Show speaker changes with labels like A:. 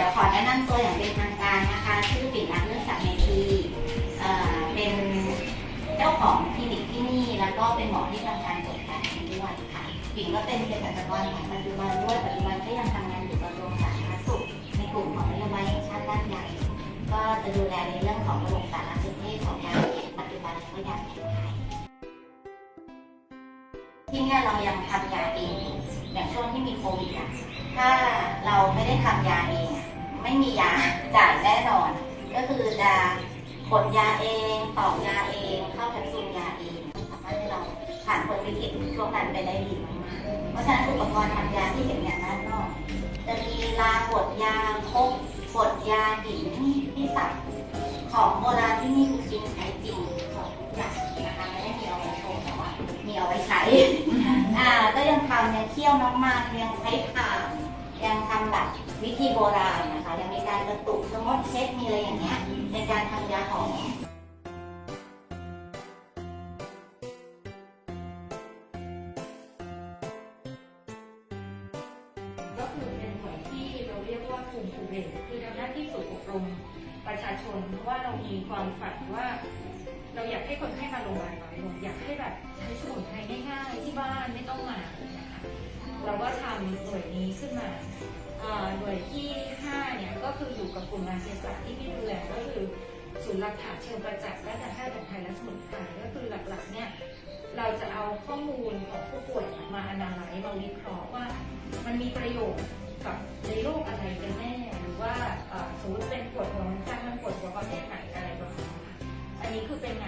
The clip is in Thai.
A: ดี๋ยวขอแนะนำตัวอย่างเป็นทางการนะคะชื่อปิ่นรักเลือดสักเมธีเอ่อเป็นเจ้าของคลินิกที่นี่ แล้วก็เป็นหมอที่ทำการตรวจการด้วยค่ะปิ่นก็เป็นเภสัชกรของปัจจุบันด้วยปัจจุบันก็ยังทำงานอยู่กระทรวงสาธารณสุข ในกลุ่มของนโยบายแห่งชาติด้านใหญ่ก็จะดูแลในเรื่องของระบบสารสนเทศของยาเสพติดปัจจุบันก็ยาแผนไทยที่นี่เรายังทำยาเองอย่างช่วงที่มีโควิดอะถ้าเราไม่ได้ทำยาเอง ไม่มียาจ่ายแน่นอน ก็คือจะกดยาเองต่อยาเองเข้าแคปซูลยาเองสามารถให้เราผ่านพ้นวิกฤตช่วงนั้นไปได้ดีมากๆเพราะฉะนั้นอุปกรณ์ทำยาที่เห็นเนี่ยด้านนอก จะมีลากดยาครกดยาหินที่สับของโบราณที่นี่คือกินใช้จริงของทุกอย่างนะคะไม่ได้มีเอาไว้โชว์แต่ว่ามีเอาไว้ใช้อ่าก็ยังทำยังเคี่ยวน้ำมันยังใช้ถ่าน ยังทำแบบวิธีโบราณนะคะ ยังมีการกระตุกสมมติเช็คมีอะไรอย่างเงี้ยในการทำยาหอม
B: ก็คือเป็นหน่วยที่เราเรียกว่ากลุ่มภูเรศคือทำหน้าที่ฝึกอบรมประชาชนเพราะว่าเรามีความฝันว่า เราอยากให้คนไข้มาโรงพยาบาลน้อยลงอยากให้แบบใช้สมุนไพรง่ายๆที่บ้านไม่ต้องมา เราก็ทำหน่วยนี้ขึ้นมาหน่วยที่5เนี่ยก็คืออยู่กับกลุ่มงานเภสัชที่พี่ดูแลก็คือศูนย์หลักฐานเชิงประจักษ์ด้านการแพทย์แผนไทยและสมุนไพรก็คือหลักๆเนี่ยเราจะเอาข้อมูลของผู้ป่วยมาอนาลัยมาวิเคราะห์ว่า มันมีประโยชน์กับในโรคอะไรกันแน่หรือว่าสมมติเป็นปวดหัวมันข้างมันปวดหัวประเภทไหนอะไรประมาณนี้อันนี้คือเป็นงาน